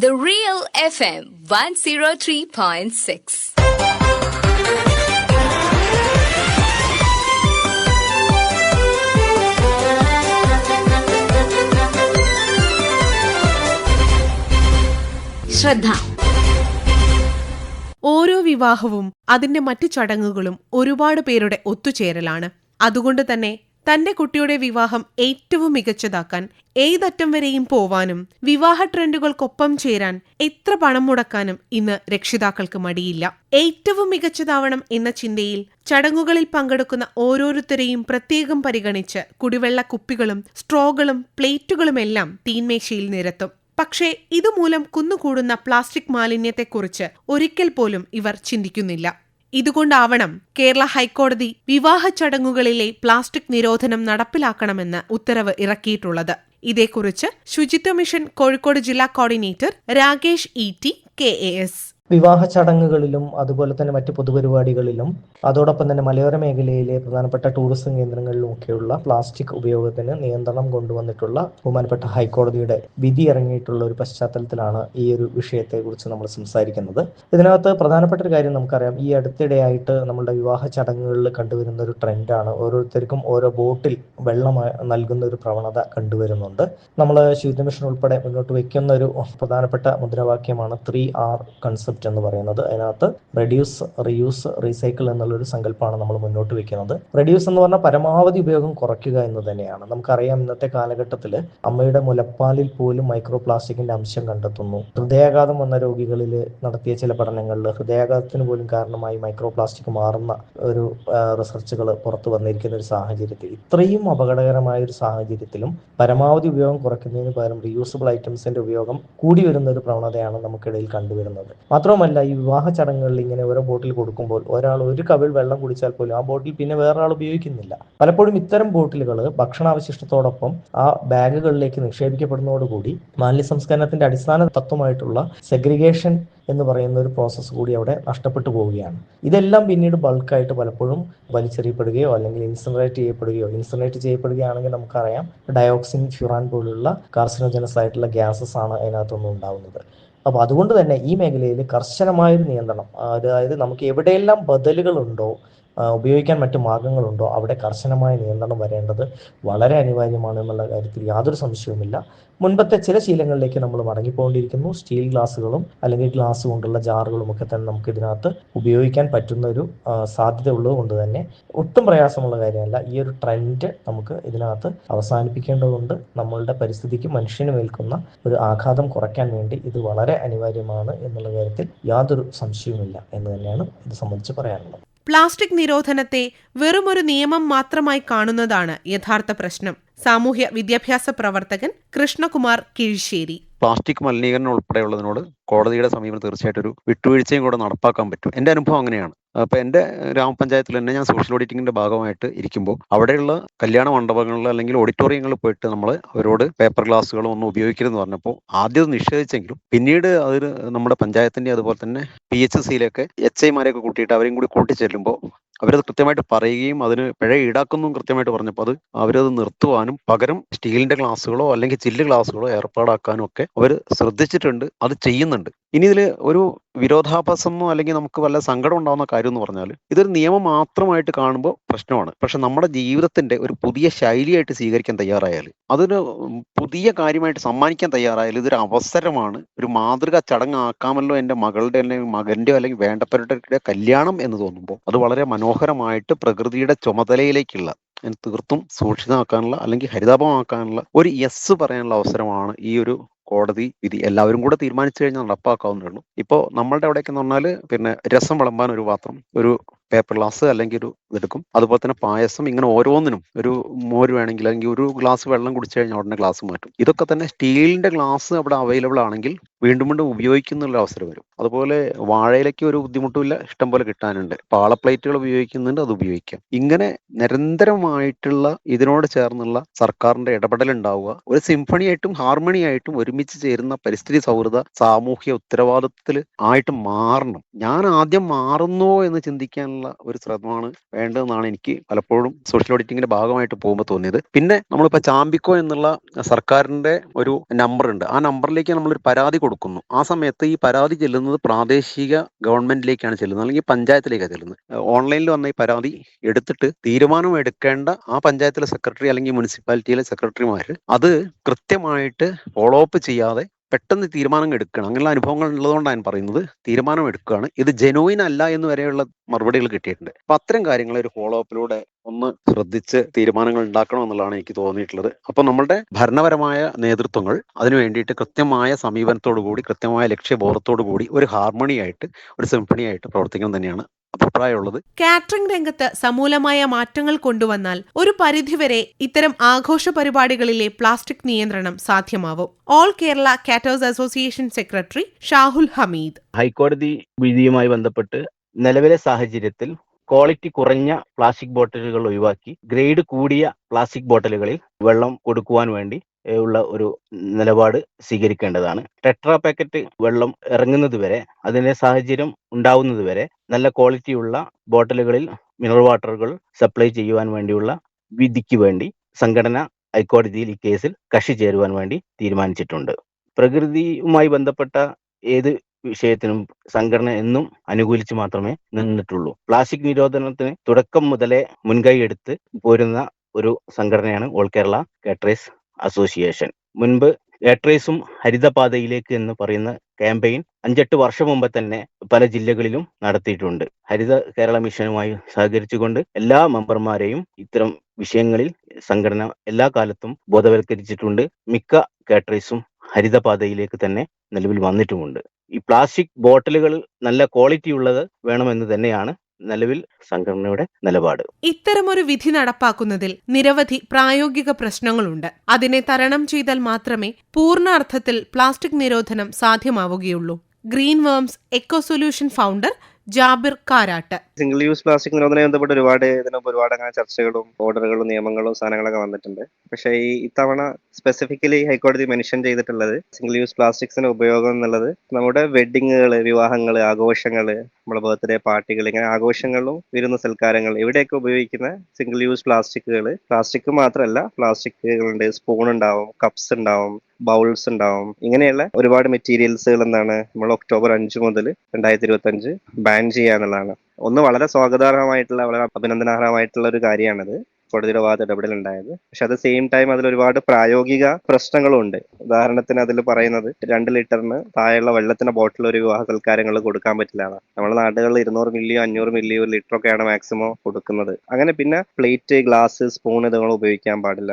The Real FM 103.6. ശ്രദ്ധ ഓരോ വിവാഹവും അതിന്റെ മറ്റു ചടങ്ങുകളും ഒരുപാട് പേരുടെ ഒത്തുചേരലാണ് അതുകൊണ്ട് തന്നെ തന്റെ കുട്ടിയുടെ വിവാഹം ഏറ്റവും മികച്ചതാക്കാൻ ഏതറ്റം വരെയും പോവാനും വിവാഹ ട്രെൻഡുകൾക്കൊപ്പം ചേരാൻ എത്ര പണം മുടക്കാനും ഇന്ന് രക്ഷിതാക്കൾക്ക് മടിയില്ല. ഏറ്റവും മികച്ചതാവണം എന്ന ചിന്തയിൽ ചടങ്ങുകളിൽ പങ്കെടുക്കുന്ന ഓരോരുത്തരെയും പ്രത്യേകം പരിഗണിച്ച് കുടിവെള്ള കുപ്പികളും സ്ട്രോകളും പ്ലേറ്റുകളുമെല്ലാം തീന്മേശയിൽ നിരത്തും. പക്ഷേ ഇതുമൂലം കുന്നുകൂടുന്ന പ്ലാസ്റ്റിക് മാലിന്യത്തെക്കുറിച്ച് ഒരിക്കൽ പോലും ഇവർ ചിന്തിക്കുന്നില്ല. ഇതുകൊണ്ടാവണം കേരള ഹൈക്കോടതി വിവാഹ ചടങ്ങുകളിലെ പ്ലാസ്റ്റിക് നിരോധനം നടപ്പിലാക്കണമെന്ന് ഉത്തരവ് ഇറക്കിയിട്ടുള്ളത്. ഇതേക്കുറിച്ച് ശുചിത്വ മിഷൻ കോഴിക്കോട് ജില്ലാ coordinator Rakesh E T K A S. വിവാഹ ചടങ്ങുകളിലും അതുപോലെ തന്നെ മറ്റ് പൊതുപരിപാടികളിലും അതോടൊപ്പം തന്നെ മലയോര മേഖലയിലെ പ്രധാനപ്പെട്ട ടൂറിസം കേന്ദ്രങ്ങളിലും ഒക്കെയുള്ള പ്ലാസ്റ്റിക് ഉപയോഗത്തിന് നിയന്ത്രണം കൊണ്ടുവന്നിട്ടുള്ള ബഹുമാനപ്പെട്ട ഹൈക്കോടതിയുടെ വിധി ഇറങ്ങിയിട്ടുള്ള ഒരു പശ്ചാത്തലത്തിലാണ് ഈ ഒരു വിഷയത്തെക്കുറിച്ച് നമ്മൾ സംസാരിക്കുന്നത്. ഇതിനകത്ത് പ്രധാനപ്പെട്ട ഒരു കാര്യം നമുക്കറിയാം. ഈ അടുത്തിടെയായിട്ട് നമ്മളുടെ വിവാഹ ചടങ്ങുകളിൽ കണ്ടുവരുന്ന ഒരു ട്രെൻഡാണ്. ഓരോരുത്തർക്കും ഓരോ ബോട്ടിൽ വെള്ളം നൽകുന്ന ഒരു പ്രവണത കണ്ടുവരുന്നുണ്ട്. നമ്മൾ ശുചിത്വ മിഷൻ ഉൾപ്പെടെ മുന്നോട്ട് വയ്ക്കുന്ന ഒരു പ്രധാനപ്പെട്ട മുദ്രാവാക്യമാണ് ത്രീ ആർ കൺസെപ്റ്റ്. എന്ന് പറയുന്നത് അതിനകത്ത് റെഡ്യൂസ് റിയൂസ് റീസൈക്കിൾ എന്നുള്ളൊരു സങ്കല്പമാണ് നമ്മൾ മുന്നോട്ട് വെക്കുന്നത്. റെഡ്യൂസ് എന്ന് പറഞ്ഞാൽ പരമാവധി ഉപയോഗം കുറയ്ക്കുക എന്ന് തന്നെയാണ്. നമുക്കറിയാം ഇന്നത്തെ കാലഘട്ടത്തിൽ അമ്മയുടെ മുലപ്പാലിൽ പോലും മൈക്രോ പ്ലാസ്റ്റിക്കിന്റെ അംശം കണ്ടെത്തുന്നു. ഹൃദയാഘാതം വന്ന രോഗികളിൽ നടത്തിയ ചില പഠനങ്ങളിൽ ഹൃദയാഘാതത്തിന് പോലും കാരണമായി മൈക്രോ പ്ലാസ്റ്റിക് മാറുന്ന ഒരു റിസർച്ചുകൾ പുറത്തു വന്നിരിക്കുന്ന ഒരു സാഹചര്യത്തിൽ ഇത്രയും അപകടകരമായ ഒരു സാഹചര്യത്തിലും പരമാവധി ഉപയോഗം കുറയ്ക്കുന്നതിന് പകരം റീയൂസബിൾ ഐറ്റംസിന്റെ ഉപയോഗം കൂടി വരുന്ന ഒരു പ്രവണതയാണ് നമുക്കിടയിൽ കണ്ടുവരുന്നത്. മാത്രവുമല്ല ഈ വിവാഹ ചടങ്ങുകളിൽ ഇങ്ങനെ ഓരോ ബോട്ടിൽ കൊടുക്കുമ്പോൾ ഒരാൾ ഒരു കവിൾ വെള്ളം കുടിച്ചാൽ പോലും ആ ബോട്ടിൽ പിന്നെ വേറൊരാൾ ഉപയോഗിക്കുന്നില്ല. പലപ്പോഴും ഇത്തരം ബോട്ടിലുകൾ ഭക്ഷണാവശിഷ്ടത്തോടൊപ്പം ആ ബാഗുകളിലേക്ക് നിക്ഷേപിക്കപ്പെടുന്നതോടുകൂടി മാലിന്യ സംസ്കരണത്തിന്റെ അടിസ്ഥാന തത്വമായിട്ടുള്ള സെഗ്രിഗേഷൻ എന്ന് പറയുന്ന ഒരു പ്രോസസ്സ് കൂടി അവിടെ നഷ്ടപ്പെട്ടു പോവുകയാണ്. ഇതെല്ലാം പിന്നീട് ബൾക്കായിട്ട് പലപ്പോഴും വലിച്ചെറിയപ്പെടുകയോ അല്ലെങ്കിൽ ഇൻസിനറേറ്റ് ചെയ്യപ്പെടുകയോ ഇൻസിനറേറ്റ് ചെയ്യപ്പെടുകയാണെങ്കിൽ നമുക്കറിയാം ഡയോക്സിൻ ഫ്യൂറാൻ പോലുള്ള കാർസിനോജനസ് ആയിട്ടുള്ള ഗ്യാസസ് ആണ് അതിനകത്തുനിന്ന് ഉണ്ടാവുന്നത്. അപ്പോൾ അതുകൊണ്ട് തന്നെ ഈ മേഖലയിൽ കർശനമായൊരു നിയന്ത്രണം. അതായത് നമുക്ക് എവിടെയെല്ലാം ബദലുകളുണ്ടോ ഉപയോഗിക്കാൻ മറ്റു മാർഗങ്ങളുണ്ടോ? അവിടെ കർശനമായ നിയന്ത്രണം വരേണ്ടത് വളരെ അനിവാര്യമാണ് എന്നുള്ള കാര്യത്തിൽ യാതൊരു സംശയവുമില്ല. മുൻപത്തെ ചില ശീലങ്ങളിലേക്ക് നമ്മൾ മടങ്ങിപ്പോണ്ടിരിക്കുന്നു സ്റ്റീൽ ഗ്ലാസ്സുകളും അല്ലെങ്കിൽ ഗ്ലാസ് കൊണ്ടുള്ള ജാറുകളും ഒക്കെ തന്നെ നമുക്ക് ഇതിനകത്ത് ഉപയോഗിക്കാൻ പറ്റുന്ന ഒരു സാധ്യത ഉള്ളത് കൊണ്ട് തന്നെ ഒട്ടും പ്രയാസമുള്ള കാര്യമല്ല. ഈ ഒരു ട്രെൻഡ് നമുക്ക് ഇതിനകത്ത് അവസാനിപ്പിക്കേണ്ടതുണ്ട്. നമ്മളുടെ പരിസ്ഥിതിക്ക് മനുഷ്യന് ഏൽക്കുന്ന ഒരു ആഘാതം കുറയ്ക്കാൻ വേണ്ടി ഇത് വളരെ അനിവാര്യമാണ് എന്നുള്ള കാര്യത്തിൽ യാതൊരു സംശയവുമില്ല എന്ന് തന്നെയാണ് ഇത് സംബന്ധിച്ച് പറയാനുള്ളത്. പ്ലാസ്റ്റിക് നിരോധനത്തെ വെറുമൊരു നിയമം മാത്രമായി കാണുന്നതാണ് യഥാർത്ഥ പ്രശ്നം. സാമൂഹ്യ വിദ്യാഭ്യാസ പ്രവർത്തകൻ കൃഷ്ണകുമാർ കിഴിശ്ശേരി പ്ലാസ്റ്റിക് മലിനീകരണം ഉൾപ്പെടെയുള്ളതിനോട് കോടതിയുടെ സമീപനം തീർച്ചയായിട്ടും ഒരു വിട്ടുവീഴ്ചയും കൂടെ നടപ്പാക്കാൻ പറ്റും. എന്റെ അനുഭവം അങ്ങനെയാണ്. അപ്പൊ എന്റെ ഗ്രാമപഞ്ചായത്തിൽ തന്നെ ഞാൻ സോഷ്യൽ ഓഡിറ്റിങ്ങിന്റെ ഭാഗമായിട്ട് ഇരിക്കുമ്പോൾ അവിടെയുള്ള കല്യാണ മണ്ഡപങ്ങളിൽ അല്ലെങ്കിൽ ഓഡിറ്റോറിയങ്ങളിൽ പോയിട്ട് നമ്മൾ അവരോട് പേപ്പർ ഗ്ലാസ്സുകളും ഒന്നും ഉപയോഗിക്കരുതെന്ന് പറഞ്ഞപ്പോൾ ആദ്യം നിഷേധിച്ചെങ്കിലും പിന്നീട് അതിൽ നമ്മുടെ പഞ്ചായത്തിന്റെ അതുപോലെ തന്നെ പി എച്ച് സിയിലൊക്കെ എച്ച് ഐമാരെയൊക്കെ കൂട്ടിയിട്ട് അവരെയും കൂടി കൂട്ടിച്ചെല്ലുമ്പോൾ അവരത് കൃത്യമായിട്ട് പറയുകയും അതിന് പിഴ ഈടാക്കുന്നതും കൃത്യമായിട്ട് പറഞ്ഞപ്പോൾ അത് അവരത് നിർത്തുവാനും പകരം സ്റ്റീലിന്റെ ഗ്ലാസ്സുകളോ അല്ലെങ്കിൽ ചില്ല് ഗ്ലാസ്സുകളോ ഏർപ്പാടാക്കാനും ഒക്കെ അവർ ശ്രദ്ധിച്ചിട്ടുണ്ട് അത് ചെയ്യുന്നുണ്ട്. ഇനി ഇതിൽ ഒരു വിരോധാഭാസമോ അല്ലെങ്കിൽ നമുക്ക് വല്ല സങ്കടം ഉണ്ടാവുന്ന കാര്യം എന്ന് പറഞ്ഞാൽ ഇതൊരു നിയമം മാത്രമായിട്ട് കാണുമ്പോൾ പ്രശ്നമാണ്. പക്ഷെ നമ്മുടെ ജീവിതത്തിന്റെ ഒരു പുതിയ ശൈലിയായിട്ട് സ്വീകരിക്കാൻ തയ്യാറായാൽ അതൊരു പുതിയ കാര്യമായിട്ട് സമ്മാനിക്കാൻ തയ്യാറായാൽ ഇതൊരു അവസരമാണ്. ഒരു മാതൃക ചടങ്ങാക്കാമല്ലോ എന്റെ മകളുടെ അല്ലെങ്കിൽ മകന്റെ അല്ലെങ്കിൽ വേണ്ടപ്പെട്ടവരുടെ കല്യാണം എന്ന് തോന്നുമ്പോൾ അത് വളരെ മനോഹരമായിട്ട് പ്രകൃതിയുടെ ചുമതലയിലേക്കുള്ള തീർത്തും സൂക്ഷിതമാക്കാനുള്ള അല്ലെങ്കിൽ ഹരിതാപമാക്കാനുള്ള ഒരു യെസ് പറയാനുള്ള അവസരമാണ് ഈ ഒരു കോടതി വിധി എല്ലാവരും കൂടെ തീരുമാനിച്ചു കഴിഞ്ഞാൽ നടപ്പാക്കാവുന്നേ ഉള്ളൂ ഇപ്പോൾ നമ്മളുടെ അവിടെയൊക്കെ എന്ന് പറഞ്ഞാൽ പിന്നെ രസം വിളമ്പാൻ ഒരു പാത്രം ഒരു പേപ്പർ ഗ്ലാസ് അല്ലെങ്കിൽ ഒരു ഇതെടുക്കും അതുപോലെ തന്നെ പായസം ഇങ്ങനെ ഓരോന്നിനും ഒരു മോര് വേണമെങ്കിൽ അല്ലെങ്കിൽ ഒരു ഗ്ലാസ് വെള്ളം കുടിച്ചു കഴിഞ്ഞാൽ ഉടനെ ഗ്ലാസ് മാറ്റും. ഇതൊക്കെ തന്നെ സ്റ്റീലിന്റെ ഗ്ലാസ് അവിടെ അവൈലബിൾ ആണെങ്കിൽ വീണ്ടും വീണ്ടും ഉപയോഗിക്കുന്നുള്ള അവസരം വരും. അതുപോലെ വാഴയിലേക്ക് ഒരു ബുദ്ധിമുട്ടുമില്ല. ഇഷ്ടം പോലെ കിട്ടാനുണ്ട്. പാള പ്ലേറ്റുകൾ ഉപയോഗിക്കുന്നുണ്ട് അത് ഉപയോഗിക്കാം. ഇങ്ങനെ നിരന്തരമായിട്ടുള്ള ഇതിനോട് ചേർന്നുള്ള സർക്കാരിന്റെ ഇടപെടൽ ഉണ്ടാവുക ഒരു സിംഫണി ആയിട്ടും ഹാർമണി ആയിട്ടും ഒരുമിച്ച് ചേരുന്ന പരിസ്ഥിതി സൗഹൃദ സാമൂഹ്യ ഉത്തരവാദിത്തത്തിൽ ആയിട്ട് മാറണം. ഞാൻ ആദ്യം മാറുന്നോ എന്ന് ചിന്തിക്കാനുള്ള ഒരു ശ്രമമാണ് വേണ്ടതെന്നാണ് എനിക്ക് പലപ്പോഴും സോഷ്യൽ ഓഡിറ്റിംഗിന്റെ ഭാഗമായിട്ട് പോകുമ്പോൾ തോന്നിയത്. പിന്നെ നമ്മളിപ്പോൾ ചാമ്പിക്കോ എന്നുള്ള സർക്കാരിന്റെ ഒരു നമ്പർ ഉണ്ട് ആ നമ്പറിലേക്ക് നമ്മളൊരു പരാതി കൊടുക്കുന്നു. ആ സമയത്ത് ഈ പരാതി ചെല്ലുന്നത് പ്രാദേശിക ഗവൺമെന്റിലേക്കാണ് ചെല്ലുന്നത്. അല്ലെങ്കിൽ പഞ്ചായത്തിലേക്കാണ് ചെല്ലുന്നത്. ഓൺലൈനിൽ വന്ന ഈ പരാതി എടുത്തിട്ട് തീരുമാനം എടുക്കേണ്ട ആ പഞ്ചായത്തിലെ സെക്രട്ടറി അല്ലെങ്കിൽ മുനിസിപ്പാലിറ്റിയിലെ സെക്രട്ടറിമാർ അത് കൃത്യമായിട്ട് ഫോളോ അപ്പ് ചെയ്യാതെ പെട്ടെന്ന് തീരുമാനം എടുക്കണം അങ്ങനെയുള്ള അനുഭവങ്ങൾ ഉള്ളതുകൊണ്ടാണ് ഞാൻ പറയുന്നത്. തീരുമാനം എടുക്കുകയാണ്. ഇത് ജെനുവിൻ അല്ല എന്ന് വരെയുള്ള മറുപടികൾ കിട്ടിയിട്ടുണ്ട്. അപ്പൊ അത്തരം കാര്യങ്ങൾ ഒരു ഫോളോ അപ്പിലൂടെ ഒന്ന് ശ്രദ്ധിച്ച് തീരുമാനങ്ങൾ ഉണ്ടാക്കണം എന്നുള്ളതാണ് എനിക്ക് തോന്നിയിട്ടുള്ളത്. അപ്പൊ നമ്മളുടെ ഭരണപരമായ നേതൃത്വങ്ങൾ അതിനു വേണ്ടിയിട്ട് കൃത്യമായ സമീപനത്തോടു കൂടി കൃത്യമായ ലക്ഷ്യബോധത്തോടു കൂടി ഒരു ഹാർമണി ആയിട്ട് ഒരു സിംഫണി ആയിട്ട് പ്രവർത്തിക്കണം തന്നെയാണ് അഭിപ്രായമുള്ളത്. കാറ്ററിംഗ് രംഗത്ത് സമൂലമായ മാറ്റങ്ങൾ കൊണ്ടുവന്നാൽ ഒരു പരിധിവരെ ഇത്തരം ആഘോഷ പരിപാടികളിലെ പ്ലാസ്റ്റിക് നിയന്ത്രണം സാധ്യമാവും. All Kerala caterers association secretary Shahul Hameed. ഹൈക്കോടതി വിധിയുമായി ബന്ധപ്പെട്ട് നിലവിലെ സാഹചര്യത്തിൽ ക്വാളിറ്റി കുറഞ്ഞ പ്ലാസ്റ്റിക് ബോട്ടിലുകൾ ഒഴിവാക്കി ഗ്രേഡ് കൂടിയ പ്ലാസ്റ്റിക് ബോട്ടിലുകളിൽ വെള്ളം കൊടുക്കുവാൻ വേണ്ടി ഉള്ള ഒരു നിലപാട് സ്വീകരിക്കേണ്ടതാണ്. ടെട്രാ പാക്കറ്റ് വെള്ളം ഇറങ്ങുന്നത് വരെ അതിന്റെ സാഹചര്യം ഉണ്ടാവുന്നത് വരെ നല്ല ക്വാളിറ്റിയുള്ള ബോട്ടിലുകളിൽ മിനറൽ വാട്ടറുകൾ സപ്ലൈ ചെയ്യുവാൻ വേണ്ടിയുള്ള വിധിക്ക് വേണ്ടി സംഘടന ഹൈക്കോടതിയിൽ ഈ കേസിൽ കക്ഷി ചേരുവാൻ വേണ്ടി തീരുമാനിച്ചിട്ടുണ്ട്. പ്രകൃതിയുമായി ബന്ധപ്പെട്ട ഏത് വിഷയത്തിനും സംഘടന എന്നും അനുകൂലിച്ച് മാത്രമേ നിന്നിട്ടുള്ളൂ. പ്ലാസ്റ്റിക് നിരോധനത്തിന് തുടക്കം മുതലേ മുൻകൈ എടുത്ത് പോരുന്ന ഒരു സംഘടനയാണ് ഓൾ കേരള കാറ്ററേഴ്സ് അസോസിയേഷൻ. മുൻപ് ഏട്രേസും ഹരിതപാതയിലേക്ക് എന്ന് പറയുന്ന ക്യാമ്പയിൻ അഞ്ചെട്ട് വർഷം മുമ്പ് തന്നെ പല ജില്ലകളിലും നടത്തിയിട്ടുണ്ട്. ഹരിത കേരള മിഷനുമായി സഹകരിച്ചുകൊണ്ട് എല്ലാ മെമ്പർമാരെയും ഇത്തരം വിഷയങ്ങളിൽ സംഘടന എല്ലാ കാലത്തും ബോധവൽക്കരിച്ചിട്ടുണ്ട്. മിക്ക കാറ്ററേഴ്സും ഹരിതപാതയിലേക്ക് തന്നെ നിലവിൽ വന്നിട്ടുമുണ്ട്. ഈ പ്ലാസ്റ്റിക് ബോട്ടിലുകൾ നല്ല ക്വാളിറ്റി ഉള്ളത് വേണമെന്ന് തന്നെയാണ് നിലവിൽ സംഘടനയുടെ നിലപാട്. ഇത്തരമൊരു വിധി നടപ്പാക്കുന്നതിൽ നിരവധി പ്രായോഗിക പ്രശ്നങ്ങളുണ്ട്. അതിനെ തരണം ചെയ്താൽ മാത്രമേ പൂർണ അർത്ഥത്തിൽ പ്ലാസ്റ്റിക് നിരോധനം സാധ്യമാവുകയുള്ളൂ. Green worms eco solution founder Jabir Karat. Single use plastic നിരോധനവുമായി ബന്ധപ്പെട്ട് ഒരുപാട് ഇതിനൊപ്പം ഒരുപാട് അങ്ങനെ ചർച്ചകളും ഓർഡറുകളും നിയമങ്ങളും സാധനങ്ങളൊക്കെ വന്നിട്ടുണ്ട്. പക്ഷേ ഈ ഇത്തവണ സ്പെസിഫിക്കലി ഹൈക്കോടതി മെൻഷൻ ചെയ്തിട്ടുള്ളത് സിംഗിൾ യൂസ് പ്ലാസ്റ്റിക്സിന്റെ ഉപയോഗം എന്നുള്ളത് നമ്മുടെ വെഡിങ്ങുകൾ വിവാഹങ്ങൾ ആഘോഷങ്ങൾ നമ്മുടെ ബർത്ത്ഡേ പാർട്ടികൾ ഇങ്ങനെ ആഘോഷങ്ങളും വിരുന്ന സൽക്കാരങ്ങൾ ഇവിടെയൊക്കെ ഉപയോഗിക്കുന്ന സിംഗിൾ യൂസ് പ്ലാസ്റ്റിക്കുകൾ പ്ലാസ്റ്റിക് മാത്രമല്ല പ്ലാസ്റ്റിക്കുകളുണ്ട് സ്പൂൺ ഉണ്ടാവും കപ്സ് ഉണ്ടാവും ബൗൾസ് ഉണ്ടാവും. ഇങ്ങനെയുള്ള ഒരുപാട് മെറ്റീരിയൽസുകൾ എന്താണ് നമ്മൾ ഒക്ടോബർ അഞ്ച് മുതൽ രണ്ടായിരത്തി ഇരുപത്തി അഞ്ച് ബാൻ ചെയ്യുക എന്നുള്ളതാണ്. ഒന്ന് വളരെ സ്വാഗതാർഹമായിട്ടുള്ള വളരെ അഭിനന്ദനാർഹമായിട്ടുള്ള ഒരു കാര്യമാണത്. കോടതിയുടെ ഭാഗത്ത് ഇടപെടലുണ്ടായത്. പക്ഷെ അത് സെയിം ടൈം അതിൽ ഒരുപാട് പ്രായോഗിക പ്രശ്നങ്ങളുണ്ട്. ഉദാഹരണത്തിന് അതിൽ പറയുന്നത് രണ്ട് ലിറ്ററിന് താഴെയുള്ള വെള്ളത്തിന്റെ ബോട്ടിൽ ഒരു വിവാഹ സൽക്കാരങ്ങൾ കൊടുക്കാൻ പറ്റില്ല. നമ്മുടെ നാടുകളിൽ ഇരുന്നൂറ് മില്ലിയോ അഞ്ഞൂറ് മില്ലിയോ ഒരു ലിറ്റർ ഒക്കെയാണ് മാക്സിമം കൊടുക്കുന്നത്. അങ്ങനെ പിന്നെ പ്ലേറ്റ് ഗ്ലാസ് സ്പൂൺ ഇതുങ്ങൾ ഉപയോഗിക്കാൻ പാടില്ല.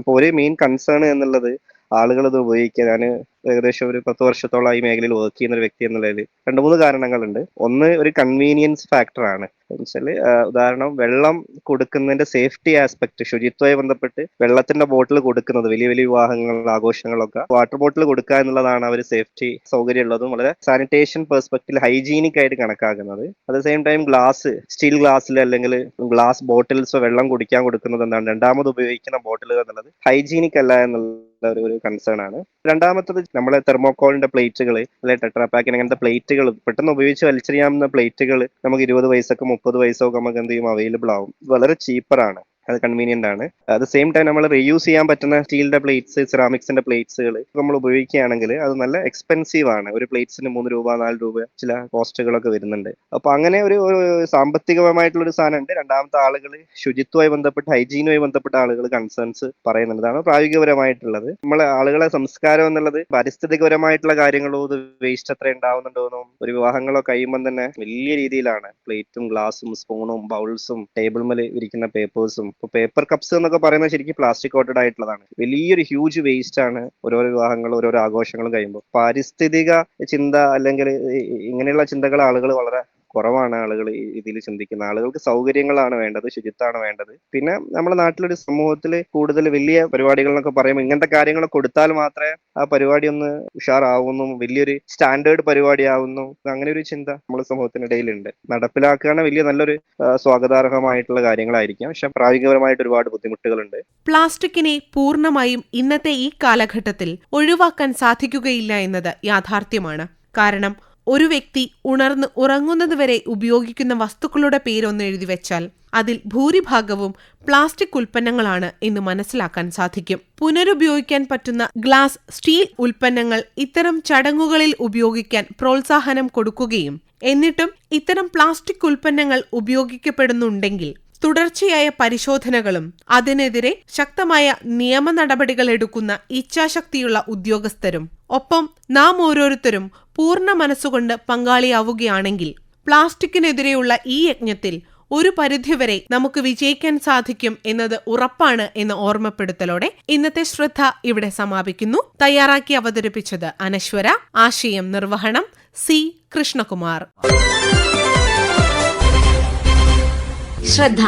അപ്പോൾ ഒരു മെയിൻ കൺസേൺ എന്നുള്ളത് ആളുകൾ ഇത് ഉപയോഗിക്കുക. ഞാൻ ഏകദേശം ഒരു പത്ത് വർഷത്തോളം ഈ മേഖലയിൽ വർക്ക് ചെയ്യുന്ന ഒരു വ്യക്തി എന്ന നിലയിൽ രണ്ട് മൂന്ന് കാരണങ്ങളുണ്ട്. ഒന്ന് ഒരു കൺവീനിയൻസ് ഫാക്ടറാണ് വെച്ചാൽ ഉദാഹരണം വെള്ളം കൊടുക്കുന്നതിന്റെ സേഫ്റ്റി ആസ്പെക്ട് ശുചിത്വമായി ബന്ധപ്പെട്ട് വെള്ളത്തിന്റെ ബോട്ടിൽ കൊടുക്കുന്നത് വലിയ വലിയ വിവാഹങ്ങൾ ആഘോഷങ്ങളൊക്കെ. വാട്ടർ ബോട്ടിൽ കൊടുക്കുക എന്നുള്ളതാണ് അവർ സേഫ്റ്റി സൗകര്യമുള്ളതും വളരെ സാനിറ്റേഷൻ പെർസ്പെക്റ്റീവ് ഹൈജീനിക് ആയിട്ട് കണക്കാക്കുന്നത്. At same time glass steel ഗ്ലാസ്സിൽ അല്ലെങ്കിൽ ഗ്ലാസ് ബോട്ടിൽസ് വെള്ളം കുടിക്കാൻ കൊടുക്കുന്നത് എന്താണ്? രണ്ടാമത് ഉപയോഗിക്കുന്ന ബോട്ടിലുകൾ എന്നുള്ളത് ഹൈജീനിക് അല്ല എന്നുള്ള ഒരു ഒരു കൺസേൺ ആണ്. രണ്ടാമത്തത് നമ്മളെ തെർമോക്കോളിന്റെ പ്ലേറ്റുകൾ അല്ലെ ടെട്രാപാക്കിന് അങ്ങനത്തെ പ്ലേറ്റുകൾ പെട്ടെന്ന് ഉപയോഗിച്ച് വലിച്ചെറിയാവുന്ന പ്ലേറ്റുകൾ നമുക്ക് ഇരുപത് വയസ്സൊക്കെ മുപ്പത് വയസ്സൊക്കെ നമുക്ക് എന്ത് ചെയ്യും? അവൈലബിൾ ആവും. വളരെ ചീപ്പറാണ് അത് കൺവീനിയന്റ് ആണ്. ദ സെയിം ടൈം നമ്മൾ റീയൂസ് ചെയ്യാൻ പറ്റുന്ന സ്റ്റീലിന്റെ പ്ലേറ്റ്സ് സിറാമിക്സിന്റെ പ്ലേറ്റ്സുകൾ നമ്മൾ ഉപയോഗിക്കുകയാണെങ്കിൽ അത് നല്ല എക്സ്പെൻസീവ് ആണ്. ഒരു പ്ലേറ്റ്സിന് മൂന്ന് രൂപ നാല് രൂപ ചില കോസ്റ്റുകളൊക്കെ വരുന്നുണ്ട്. അപ്പൊ അങ്ങനെ ഒരു സാമ്പത്തികപരമായിട്ടുള്ള ഒരു സാധനം ഉണ്ട് രണ്ടാമത്തെ ആളുകൾ ശുചിത്വമായി ബന്ധപ്പെട്ട് ഹൈജീനുമായി ബന്ധപ്പെട്ട ആളുകൾ കൺസേൺസ് പറയുന്നുള്ളതാണ് പ്രായോഗികപരമായിട്ടുള്ളത്. നമ്മളെ ആളുകളെ സംസ്കാരം എന്നുള്ളത് പാരിസ്ഥിതികപരമായിട്ടുള്ള കാര്യങ്ങളോ ഇത് വേസ്റ്റ് എത്ര ഉണ്ടാവുന്നുണ്ടോന്നോ ഒരു വിവാഹങ്ങളോ കഴിയുമ്പോൾ തന്നെ വലിയ രീതിയിലാണ്. പ്ലേറ്റും ഗ്ലാസും സ്പൂണും ബൗൾസും ടേബിൾ മേൽ ഇരിക്കുന്ന പേപ്പേഴ്സും ഇപ്പൊ പേപ്പർ കപ്സ് എന്നൊക്കെ പറയുന്നത് ശരിക്കും പ്ലാസ്റ്റിക് കോട്ടഡ് ആയിട്ടുള്ളതാണ്. വലിയൊരു ഹ്യൂജ് വേസ്റ്റ് ആണ് ഓരോരോ വിവാഹങ്ങളും ഓരോരോ ആഘോഷങ്ങളും കഴിയുമ്പോൾ. പാരിസ്ഥിതിക ചിന്ത അല്ലെങ്കിൽ ഇങ്ങനെയുള്ള ചിന്തകൾ ആളുകൾ വളരെ കുറവാണ് ആളുകൾ ഇതിൽ ചിന്തിക്കുന്ന. ആളുകൾക്ക് സൗകര്യങ്ങളാണ് വേണ്ടത് ശുചിത്വമാണ് വേണ്ടത്. പിന്നെ നമ്മുടെ നാട്ടിലൊരു സമൂഹത്തിൽ കൂടുതൽ വലിയ പരിപാടികൾ എന്നൊക്കെ പറയുമ്പോൾ ഇങ്ങനത്തെ കാര്യങ്ങൾ കൊടുത്താൽ മാത്രമേ ആ പരിപാടി ഒന്ന് ഉഷാറാവുന്നു വലിയൊരു സ്റ്റാൻഡേർഡ് പരിപാടി ആവുന്നു അങ്ങനെ ഒരു ചിന്ത നമ്മുടെ സമൂഹത്തിനിടയിലുണ്ട്. നടപ്പിലാക്കുകയാണ് വലിയ നല്ലൊരു സ്വാഗതാർഹമായിട്ടുള്ള കാര്യങ്ങളായിരിക്കും. പക്ഷെ പ്രായോഗികപരമായിട്ട് ഒരുപാട് ബുദ്ധിമുട്ടുകളുണ്ട്. പ്ലാസ്റ്റിക്കിനെ പൂർണമായും ഇന്നത്തെ ഈ കാലഘട്ടത്തിൽ ഒഴിവാക്കാൻ സാധിക്കുകയില്ല എന്നത് യാഥാർത്ഥ്യമാണ്. കാരണം ഒരു വ്യക്തി ഉണർന്ന് ഉറങ്ങുന്നതുവരെ ഉപയോഗിക്കുന്ന വസ്തുക്കളുടെ പേരൊന്ന് എഴുതി വെച്ചാൽ അതിൽ ഭൂരിഭാഗവും പ്ലാസ്റ്റിക് ഉൽപ്പന്നങ്ങളാണ് എന്ന് മനസ്സിലാക്കാൻ സാധിക്കും. പുനരുപയോഗിക്കാൻ പറ്റുന്ന ഗ്ലാസ് സ്റ്റീൽ ഉൽപ്പന്നങ്ങൾ ഇത്തരം ചടങ്ങുകളിൽ ഉപയോഗിക്കാൻ പ്രോത്സാഹനം കൊടുക്കുകയും എന്നിട്ടും ഇത്തരം പ്ലാസ്റ്റിക് ഉൽപ്പന്നങ്ങൾ ഉപയോഗിക്കപ്പെടുന്നുണ്ടെങ്കിൽ തുടർച്ചയായ പരിശോധനകളും അതിനെതിരെ ശക്തമായ നിയമ നടപടികൾ എടുക്കുന്ന ഇച്ഛാശക്തിയുള്ള ഉദ്യോഗസ്ഥരും ഒപ്പം നാം ഓരോരുത്തരും പൂർണ മനസ്സുകൊണ്ട് പങ്കാളിയാവുകയാണെങ്കിൽ പ്ലാസ്റ്റിക്കിനെതിരെയുള്ള ഈ യജ്ഞത്തിൽ ഒരു പരിധിവരെ നമുക്ക് വിജയിക്കാൻ സാധിക്കും എന്നത് ഉറപ്പാണ് എന്ന് ഓർമ്മപ്പെടുത്തലോടെ ഇന്നത്തെ ശ്രദ്ധ ഇവിടെ സമാപിക്കുന്നു. തയ്യാറാക്കി അവതരിപ്പിച്ചത് അനശ്വര ആശയം നിർവഹണം സി കൃഷ്ണകുമാർ. ശ്രദ്ധ.